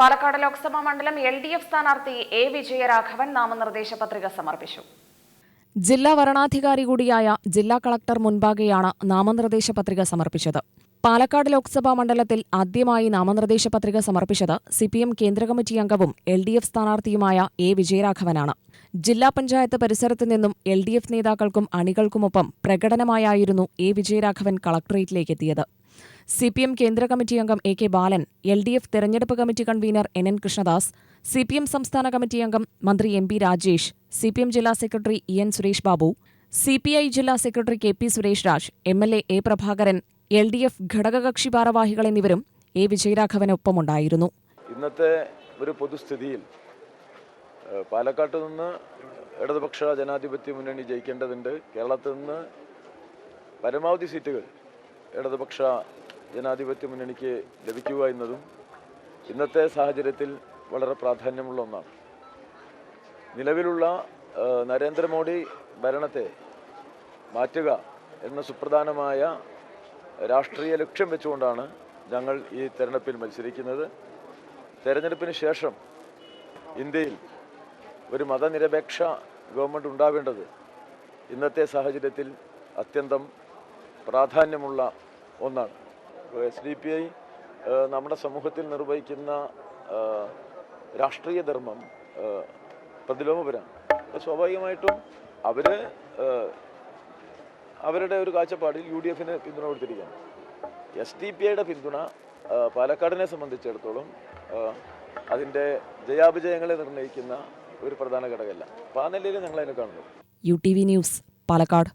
പാലക്കാട് ലോക്സഭാ മണ്ഡലം L D F സ്ഥാനാർത്ഥി A Vijayaraghavan നാമനിർദ്ദേശ പത്രിക സമർപ്പിച്ചു. ജില്ലാ വരണാധികാരി കൂടിയായ ജില്ലാ കളക്ടർ മുൻപാകെയാണ് നാമനിർദ്ദേശ പത്രിക സമർപ്പിച്ചത്. പാലക്കാട് ലോക്സഭാ മണ്ഡലത്തിൽ ആദ്യമായി നാമനിർദ്ദേശ പത്രിക സമർപ്പിച്ചത് സിപിഎം കേന്ദ്ര കമ്മിറ്റി അംഗവും എൽ ഡി എഫ് സ്ഥാനാർത്ഥിയുമായ എ വിജയരാഘവനാണ്. ജില്ലാ പഞ്ചായത്ത് പരിസരത്തു നിന്നും എൽ ഡി എഫ് നേതാക്കൾക്കും അണികൾക്കുമൊപ്പം പ്രകടനമായായിരുന്നു എ വിജയരാഘവൻ കളക്ടറേറ്റിലേക്കെത്തിയത് സിപിഎം കേന്ദ്ര കമ്മിറ്റി അംഗം A K Balan L D F തെരഞ്ഞെടുപ്പ് committee convener N N Krishnadas C P M സംസ്ഥാന കമ്മിറ്റി അംഗം മന്ത്രി M P Rajesh C P M ജില്ലാ secretary E N Suresh Babu C P I ജില്ലാ secretary K P Suresh Raj M L A A Prabhakaran L D F ഘടകകക്ഷി ഭാരവാഹികൾ എന്നിവരും A വിജയരാഘവനൊപ്പമുണ്ടായിരുന്നു. ഇന്നത്തെ ഒരു പൊതുസ്ഥിതിയിൽ പാലക്കാട്ട് നിന്ന് ഇടതുപക്ഷ ജനാധിപത്യ മുന്നണി ജയിക്കേണ്ടതുണ്ട്. കേരളത്തിൽ നിന്ന് പരമാവധി സീറ്റുകൾ ഇടതുപക്ഷ ജനാധിപത്യ മുന്നണിക്ക് ലഭിക്കുക എന്നതും ഇന്നത്തെ സാഹചര്യത്തിൽ വളരെ പ്രാധാന്യമുള്ള ഒന്നാണ്. നിലവിലുള്ള നരേന്ദ്രമോദി ഭരണത്തെ മാറ്റുക എന്ന സുപ്രധാനമായ രാഷ്ട്രീയ ലക്ഷ്യം വെച്ചുകൊണ്ടാണ് ഞങ്ങൾ ഈ തെരഞ്ഞെടുപ്പിൽ മത്സരിക്കുന്നത്. തെരഞ്ഞെടുപ്പിന് ശേഷം ഇന്ത്യയിൽ ഒരു മതനിരപേക്ഷ ഗവൺമെന്റ് ഉണ്ടാവേണ്ടത് ഇന്നത്തെ സാഹചര്യത്തിൽ അത്യന്തം പ്രാധാന്യമുള്ള ഒന്നാണ്. എസ് ഡി പി ഐ നമ്മുടെ സമൂഹത്തിൽ നിർവഹിക്കുന്ന രാഷ്ട്രീയ ധർമ്മം പ്രതിലോമപരമാണ് സ്വാഭാവികമായിട്ടും അവർ അവരുടെ ഒരു കാഴ്ചപ്പാടിൽ യു ഡി എഫിന് പിന്തുണ കൊടുത്തിരിക്കുകയാണ്. എസ് ഡി പി ഐയുടെ പിന്തുണ പാലക്കാടിനെ സംബന്ധിച്ചിടത്തോളം അതിന്റെ ജയാപജയങ്ങളെ നിർണയിക്കുന്ന ഒരു പ്രധാന ഘടകമല്ല. അപ്പോൾ ആ നിലയിൽ ഞങ്ങൾ അതിനെ കാണുന്നു. U T V news Palakkad.